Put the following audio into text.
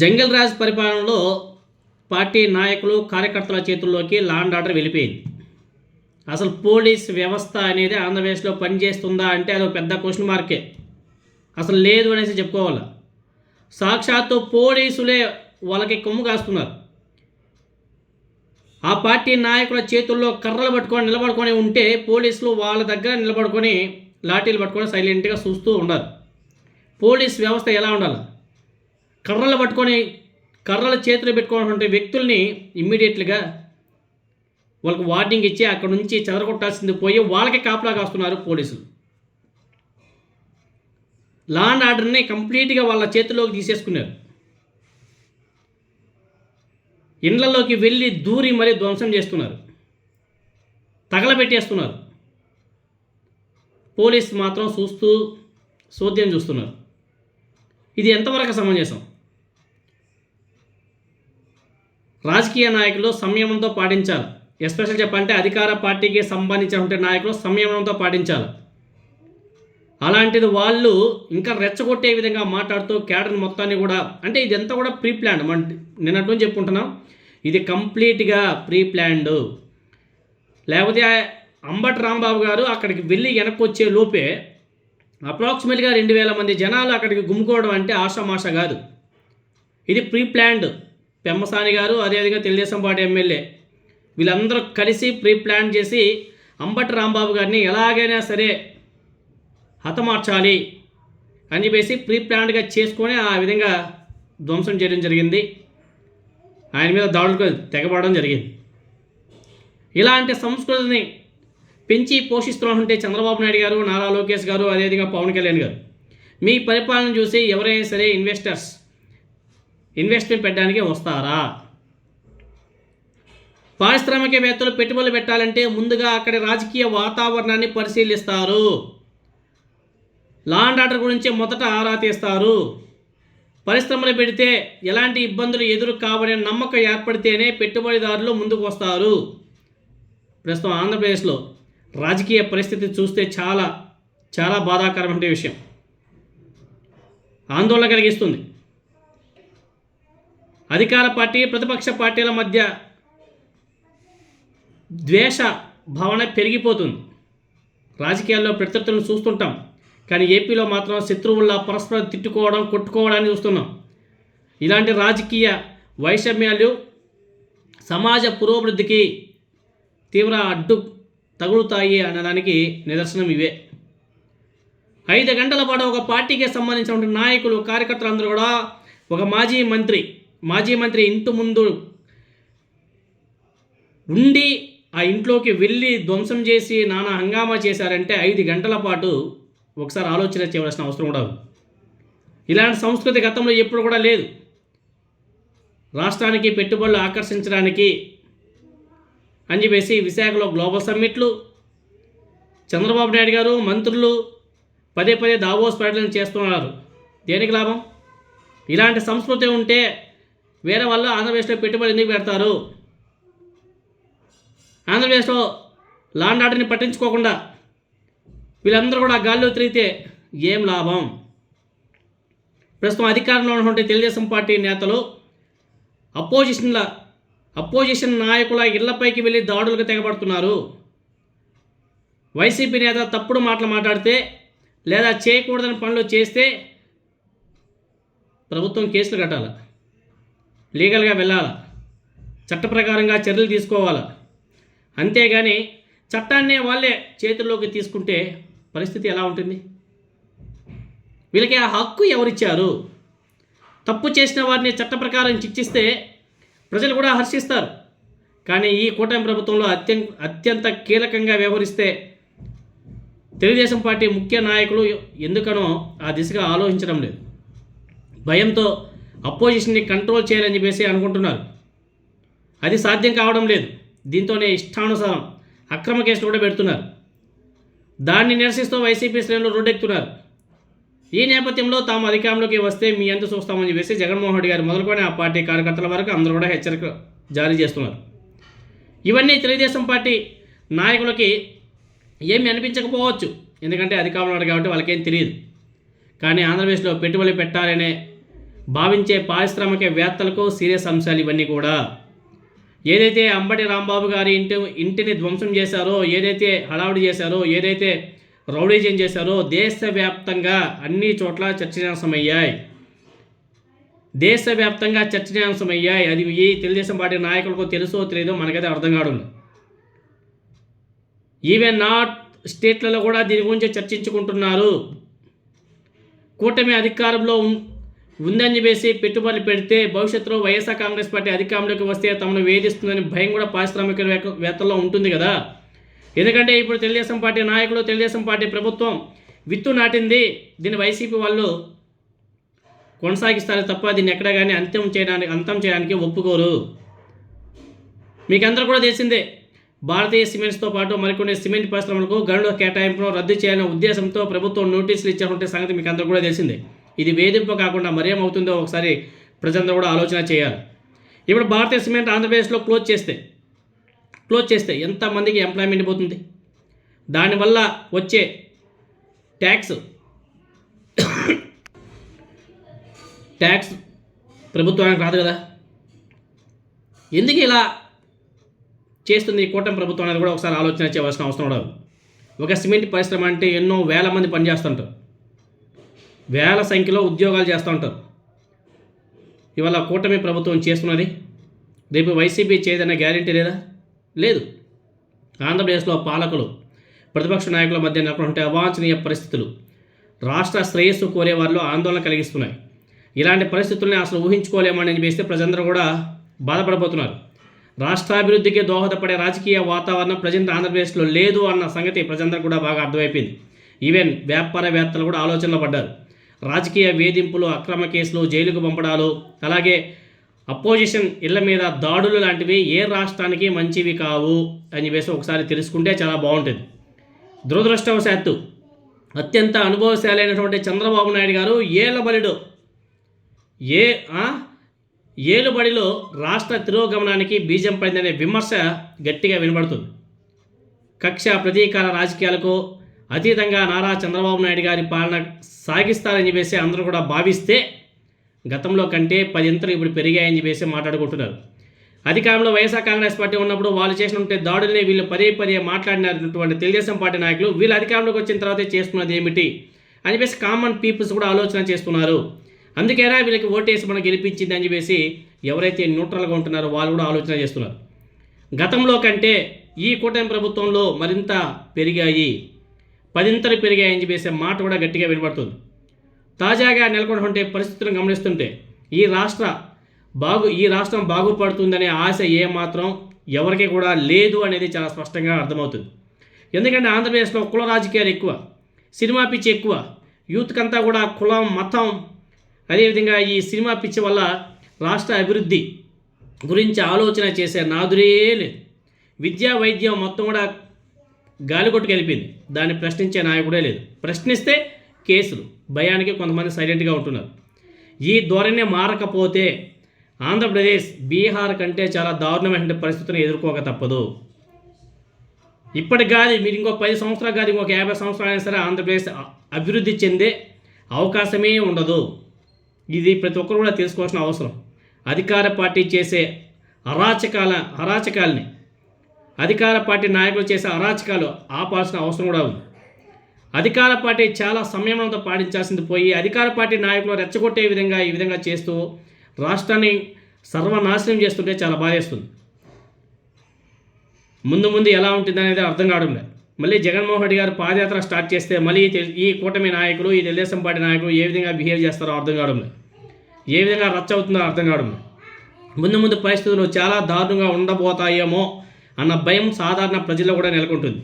జంగల్ రాజ్ పరిపాలనలో పార్టీ నాయకులు కార్యకర్తల చేతుల్లోకి లాండ్ ఆర్డర్ వెళ్ళిపోయింది. అసలు పోలీస్ వ్యవస్థ అనేది ఆంధ్రప్రదేశ్లో పనిచేస్తుందా అంటే అది ఒక పెద్ద క్వశ్చన్ మార్కే అసలు లేదు అనేసి చెప్పుకోవాలి. సాక్షాత్తు పోలీసులే వాళ్ళకి కొమ్ము కాస్తున్నారు. ఆ పార్టీ నాయకుల చేతుల్లో కర్రలు పట్టుకొని నిలబడుకొని ఉంటే పోలీసులు వాళ్ళ దగ్గర నిలబడుకొని లాఠీలు పట్టుకొని సైలెంట్గా చూస్తూ ఉండాలి పోలీస్ వ్యవస్థ ఎలా ఉండాలి? కర్రలు పట్టుకొని కర్రల చేతులు పెట్టుకున్నటువంటి వ్యక్తుల్ని ఇమ్మీడియట్లుగా వాళ్ళకి వార్నింగ్ ఇచ్చి అక్కడ నుంచి చెదరగొట్టాల్సింది పోయి వాళ్ళకే కాపలా కాస్తున్నారు పోలీసులు. లా అండ్ ఆర్డర్ని కంప్లీట్గా వాళ్ళ చేతిలోకి తీసేసుకున్నారు. ఇండ్లలోకి వెళ్ళి దూరి మరీ ధ్వంసం చేస్తున్నారు. తగలబెట్టేస్తున్నారు. పోలీస్ మాత్రం చూస్తూ సోద్యం చూస్తున్నారు. ఇది ఎంతవరకు సమంజసం? రాజకీయ నాయకులు సంయమనంతో పాటించాలి. ఎస్పెషల్ చెప్పాలంటే అధికార పార్టీకి సంబంధించినటువంటి నాయకులు సంయమనంతో పాటించాలి. అలాంటిది వాళ్ళు ఇంకా రెచ్చగొట్టే విధంగా మాట్లాడుతూ క్యాడర్ మొత్తాన్ని కూడా అంటే ఇదంతా కూడా ప్రీ ప్లాన్డ్ మన చెప్పుకుంటున్నాం. ఇది కంప్లీట్గా ప్రీ ప్లాన్డ్ లేకపోతే అంబట్ రాంబాబు గారు అక్కడికి వెళ్ళి వెనక్కి వచ్చే లోపే అప్రాక్సిమేట్గా రెండు వేల మంది జనాలు అక్కడికి గుమ్ముకోవడం అంటే ఆషామాష కాదు. ఇది ప్రీ ప్లాన్డ్ పెమ్మసాని గారు అదేవిధంగా తెలుగుదేశం పార్టీ ఎమ్మెల్యే. వీళ్ళందరూ కలిసి ప్రీ ప్లాన్ చేసి అంబటి రాంబాబు గారిని ఎలాగైనా సరే హతమార్చాలి అని చెప్పేసి ప్రీ ప్లాన్డ్గా చేసుకొని ఆ విధంగా ధ్వంసం చేయడం జరిగింది. ఆయన మీద దాడులకు తెగబడడం జరిగింది. ఇలాంటి సంస్కృతిని పెంచి పోషిస్తున్నటువంటి చంద్రబాబు నాయుడు గారు నారా లోకేష్ గారు అదేవిధంగా పవన్ కళ్యాణ్ గారు మీ పరిపాలన చూసి ఎవరైనా సరే ఇన్వెస్టర్స్ ఇన్వెస్ట్మెంట్ పెట్టడానికి వస్తారా? పారిశ్రామికవేత్తలు పెట్టుబడులు పెట్టాలంటే ముందుగా అక్కడి రాజకీయ వాతావరణాన్ని పరిశీలిస్తారు. లా అండ్ ఆర్డర్ గురించి మొదట ఆరా తీస్తారు. పరిశ్రమలు పెడితే ఎలాంటి ఇబ్బందులు ఎదురు కావని నమ్మకం ఏర్పడితేనే పెట్టుబడిదారులు ముందుకు వస్తారు. ప్రస్తుతం ఆంధ్రప్రదేశ్లో రాజకీయ పరిస్థితి చూస్తే చాలా చాలా బాధాకరమైన విషయం. ఆందోళన కలిగిస్తుంది. అధికార పార్టీ ప్రతిపక్ష పార్టీల మధ్య ద్వేష భావన పెరిగిపోతుంది. రాజకీయాల్లో ప్రత్యర్థులను చూస్తుంటాం. కానీ ఏపీలో మాత్రం శత్రువుల్లా పరస్పరం తిట్టుకోవడం కొట్టుకోవడాన్ని చూస్తున్నాం. ఇలాంటి రాజకీయ వైషమ్యాలు సమాజ పురోభివృద్ధికి తీవ్ర అడ్డు తగులుతాయి అన్నదానికి నిదర్శనం ఇవే. ఐదు గంటల పాటు ఒక పార్టీకి సంబంధించినటువంటి నాయకులు కార్యకర్తలు అందరూ కూడా ఒక మాజీ మంత్రి మాజీ మంత్రి ఇంటి ముందు ఉండి ఆ ఇంట్లోకి వెళ్ళి ధ్వంసం చేసి నానా హంగామా చేశారంటే ఐదు గంటల పాటు ఒకసారి ఆలోచన చేయవలసిన అవసరం కూడా ఇలాంటి సంస్కృతి గతంలో ఎప్పుడు కూడా లేదు. రాష్ట్రానికి పెట్టుబడులు ఆకర్షించడానికి అని చెప్పేసి విశాఖలో గ్లోబల్ సమ్మిట్లు చంద్రబాబు నాయుడు గారు మంత్రులు పదే పదే దావోస్ పర్యటన చేస్తున్నారు. దేనికి లాభం? ఇలాంటి సంస్కృతి ఉంటే వేరే వాళ్ళు ఆంధ్రప్రదేశ్లో పెట్టుబడి ఎందుకు పెడతారు? ఆంధ్రప్రదేశ్లో లాండ్ ఆర్డర్ని పట్టించుకోకుండా వీళ్ళందరూ కూడా గాల్లో తిరిగితే ఏం లాభం? ప్రస్తుతం అధికారంలో ఉన్నటువంటి తెలుగుదేశం పార్టీ నేతలు అపోజిషన్ల అపోజిషన్ నాయకుల ఇళ్ళపైకి వెళ్ళి దాడులకు తెగబడుతున్నారు. వైసీపీ నేత తప్పుడు మాటలు మాట్లాడితే లేదా చేయకూడదని పనులు చేస్తే ప్రభుత్వం కేసులు కట్టాలి? లీగల్గా వెళ్ళాలా? చట్ట ప్రకారంగా చర్యలు తీసుకోవాలా? అంతేగాని చట్టాన్నే వాళ్ళే చేతుల్లోకి తీసుకుంటే పరిస్థితి ఎలా ఉంటుంది? వీళ్ళకి ఆ హక్కు ఎవరిచ్చారు? తప్పు చేసిన వారిని చట్ట ప్రకారం శిక్షిస్తే ప్రజలు కూడా హర్షిస్తారు. కానీ ఈ కూటమి ప్రభుత్వంలో అత్యంత అత్యంత కీలకంగా వ్యవహరిస్తే తెలుగుదేశం పార్టీ ముఖ్య నాయకులు ఎందుకనో ఆ దిశగా ఆలోచించడం లేదు. భయంతో అపోజిషన్ని కంట్రోల్ చేయాలని చెప్పేసి అనుకుంటున్నారు. అది సాధ్యం కావడం లేదు. దీంతోనే ఇష్టానుసారం అక్రమ కేసులు కూడా పెడుతున్నారు. దాన్ని నిరసిస్తూ వైసీపీ శ్రేణులు రోడ్డెక్కుతున్నారు. ఈ నేపథ్యంలో తాము అధికారంలోకి వస్తే మీ ఎంత చూస్తామని చెప్పేసి జగన్మోహన్ రెడ్డి గారు మొదలుకొని ఆ పార్టీ కార్యకర్తల వరకు అందరూ కూడా హెచ్చరిక జారీ చేస్తున్నారు. ఇవన్నీ తెలుగుదేశం పార్టీ నాయకులకి ఏమి అనిపించకపోవచ్చు. ఎందుకంటే అధికారంలో ఉన్నారు కాబట్టి వాళ్ళకేం తెలియదు. కానీ ఆంధ్రప్రదేశ్లో పెట్టుబడి పెట్టాలనే భావించే పారిశ్రామికవేత్తలకు సీరియస్ అంశాలు ఇవన్నీ కూడా. ఏదైతే అంబటి రాంబాబు గారి ఇంటి ఇంటిని ధ్వంసం చేశారో ఏదైతే హడావుడి చేశారో ఏదైతే రౌడీజం చేశారో దేశవ్యాప్తంగా అన్ని చోట్ల చర్చనీయాంశమయ్యాయి. దేశవ్యాప్తంగా చర్చనీయాంశమయ్యాయి. అది ఈ తెలుగుదేశం పార్టీ నాయకులకు తెలుసో తెలియదో మనకైతే అర్థం కావడం ఈవెన్ నార్త్ స్టేట్లలో కూడా దీని గురించి చర్చించుకుంటున్నారు. కూటమి అధికారంలో ఉందని చెప్పేసి పెట్టుబడులు పెడితే భవిష్యత్తులో వైఎస్ఆర్ కాంగ్రెస్ పార్టీ అధికారంలోకి వస్తే తమను వేధిస్తుందని భయం కూడా పారిశ్రామిక వేత్తల్లో ఉంటుంది కదా. ఎందుకంటే ఇప్పుడు తెలుగుదేశం పార్టీ నాయకులు తెలుగుదేశం పార్టీ ప్రభుత్వం విత్తు నాటింది. దీన్ని వైసీపీ వాళ్ళు కొనసాగిస్తారు తప్ప దీన్ని ఎక్కడ కానీ అంత్యం చేయడానికి అంతం చేయడానికి ఒప్పుకోరు. మీకందరూ కూడా తెలిసిందే భారతీయ సిమెంట్స్తో పాటు మరికొన్ని సిమెంట్ పరిశ్రమలకు గనుల కేటాయింపును రద్దు చేయాలనే ఉద్దేశంతో ప్రభుత్వం నోటీసులు ఇచ్చారంటే సంగతి మీకు అందరూ కూడా తెలిసిందే. ఇది వేధింపు కాకుండా మరేమవుతుందో ఒకసారి ప్రజలందరూ కూడా ఆలోచన చేయాలి. ఇప్పుడు భారతీయ సిమెంట్ ఆంధ్రప్రదేశ్లో క్లోజ్ చేస్తే క్లోజ్ చేస్తే ఎంతమందికి ఎంప్లాయ్మెంట్ పోతుంది? దానివల్ల వచ్చే ట్యాక్స్ ట్యాక్స్ ప్రభుత్వానికి రాదు కదా? ఎందుకు ఇలా చేస్తుంది కూటమి ప్రభుత్వం అనేది కూడా ఒకసారి ఆలోచన చేయవలసిన అవసరం ఉండదు. ఒక సిమెంట్ పరిశ్రమ అంటే ఎన్నో వేల మంది పనిచేస్తుంటారు. వేల సంఖ్యలో ఉద్యోగాలు చేస్తూ ఉంటారు. ఇవాళ కూటమి ప్రభుత్వం చేస్తున్నది. రేపు వైసీపీ చేయదన్న గ్యారంటీ లేదా? లేదు. ఆంధ్రప్రదేశ్లో పాలకులు ప్రతిపక్ష నాయకుల మధ్య నెలకొంటే అవాంఛనీయ పరిస్థితులు. రాష్ట్ర శ్రేయస్సు కోరే వారిలో ఆందోళన కలిగిస్తున్నాయి. ఇలాంటి పరిస్థితుల్ని అసలు ఊహించుకోలేమని చెప్పేస్తే ప్రజలందరూ కూడా బాధపడబోతున్నారు. రాష్ట్రాభివృద్ధికి దోహదపడే రాజకీయ వాతావరణం ప్రజెంట్ ఆంధ్రప్రదేశ్లో లేదు అన్న సంగతి ప్రజలందరూ కూడా బాగా అర్థమైపోయింది. ఈవెన్ వ్యాపారవేత్తలు కూడా ఆలోచనలో పడ్డారు. రాజకీయ వేధింపులు అక్రమ కేసులు జైలుకు పంపడాలు అలాగే అపోజిషన్ ఇళ్ళ మీద దాడులు లాంటివి ఏ రాష్ట్రానికి మంచివి కావు అని చెప్పేసి ఒకసారి తెలుసుకుంటే చాలా బాగుంటుంది. దురదృష్టవశాత్తు అత్యంత అనుభవశాలైనటువంటి చంద్రబాబు నాయుడు గారు ఏలబడిలో ఏ ఏలుబడిలో రాష్ట్ర తిరోగమనానికి బీజం పడిందనే విమర్శ గట్టిగా వినబడుతుంది. కక్ష ప్రతీకార రాజకీయాలకు అతీతంగా నారా చంద్రబాబు నాయుడు గారి పాలన సాగిస్తారని చెప్పేసి అందరూ కూడా భావిస్తే గతంలో కంటే పదింతలు ఇప్పుడు పెరిగాయని చెప్పేసి మాట్లాడుకుంటున్నారు. అధికారంలో వైఎస్ఆర్ కాంగ్రెస్ పార్టీ ఉన్నప్పుడు వాళ్ళు చేసినటువంటి దాడుల్ని వీళ్ళు పదే పదే మాట్లాడినటువంటి తెలుగుదేశం పార్టీ నాయకులు వీళ్ళు అధికారంలోకి వచ్చిన తర్వాతే చేస్తున్నది ఏమిటి అని చెప్పేసి కామన్ పీపుల్స్ కూడా ఆలోచన చేస్తున్నారు. అందుకేనా వీళ్ళకి ఓటేసి మనం గెలిపించింది అని చెప్పేసి ఎవరైతే న్యూట్రల్గా ఉంటున్నారో వాళ్ళు కూడా ఆలోచన చేస్తున్నారు. గతంలో కంటే ఈ కూటమి ప్రభుత్వంలో మరింత పెరిగాయి. పదింతలు పెరిగాయని చెప్పేసే మాట కూడా గట్టిగా వినబడుతుంది. తాజాగా నెలకొన్నటువంటి పరిస్థితులను గమనిస్తుంటే ఈ రాష్ట్ర బాగు ఈ రాష్ట్రం బాగుపడుతుందనే ఆశ ఏమాత్రం ఎవరికి కూడా లేదు అనేది చాలా స్పష్టంగా అర్థమవుతుంది. ఎందుకంటే ఆంధ్రప్రదేశ్లో కుల రాజకీయాలు ఎక్కువ సినిమా పిచ్చి ఎక్కువ యూత్కంతా కూడా కులం మతం అదేవిధంగా ఈ సినిమా పిచ్చి వల్ల రాష్ట్ర అభివృద్ధి గురించి ఆలోచన చేసే నాదురే లేదు. విద్యా వైద్యం మొత్తం కూడా గాలి కొట్టుకెళ్ళిపోయింది దాన్ని ప్రశ్నించే నాయకుడే లేదు. ప్రశ్నిస్తే కేసులు. భయానికి కొంతమంది సైలెంట్గా ఉంటున్నారు. ఈ ధోరణి మారకపోతే ఆంధ్రప్రదేశ్ బీహార్ కంటే చాలా దారుణమైన పరిస్థితులను ఎదుర్కోక తప్పదు. ఇప్పటికి కాదు మీరు ఇంకో పది సంవత్సరాలు కాదు ఇంకొక యాభై సంవత్సరాలు అయినా సరే ఆంధ్రప్రదేశ్ అభివృద్ధి చెందే అవకాశమే ఉండదు. ఇది ప్రతి ఒక్కరు కూడా తెలుసుకోవాల్సిన అవసరం. అధికార పార్టీ చేసే అరాచకాల అరాచకాల్ని అధికార పార్టీ నాయకులు చేసే అరాచకాలు ఆపాల్సిన అవసరం కూడా ఉంది. అధికార పార్టీ చాలా సంయమనంతో పాటించాల్సింది పోయి అధికార పార్టీ నాయకులు రెచ్చగొట్టే విధంగా ఈ విధంగా చేస్తూ రాష్ట్రాన్ని సర్వనాశనం చేస్తుంటే చాలా బాధేస్తుంది. ముందు ముందు ఎలా ఉంటుంది అనేది అర్థం కావడం లేదు. మళ్ళీ జగన్మోహన్ రెడ్డి గారు పాదయాత్ర స్టార్ట్ చేస్తే మళ్ళీ ఈ కూటమి నాయకులు ఈ తెలుగుదేశం పార్టీ నాయకులు ఏ విధంగా బిహేవ్ చేస్తారో అర్థం కావడం లేదు. ఏ విధంగా రచ్చ అవుతుందో అర్థం కావడం లేదు. ముందు ముందు పరిస్థితులు చాలా దారుణంగా ఉండబోతాయేమో అన్న భయం సాధారణ ప్రజల్లో కూడా నెలకొంటుంది.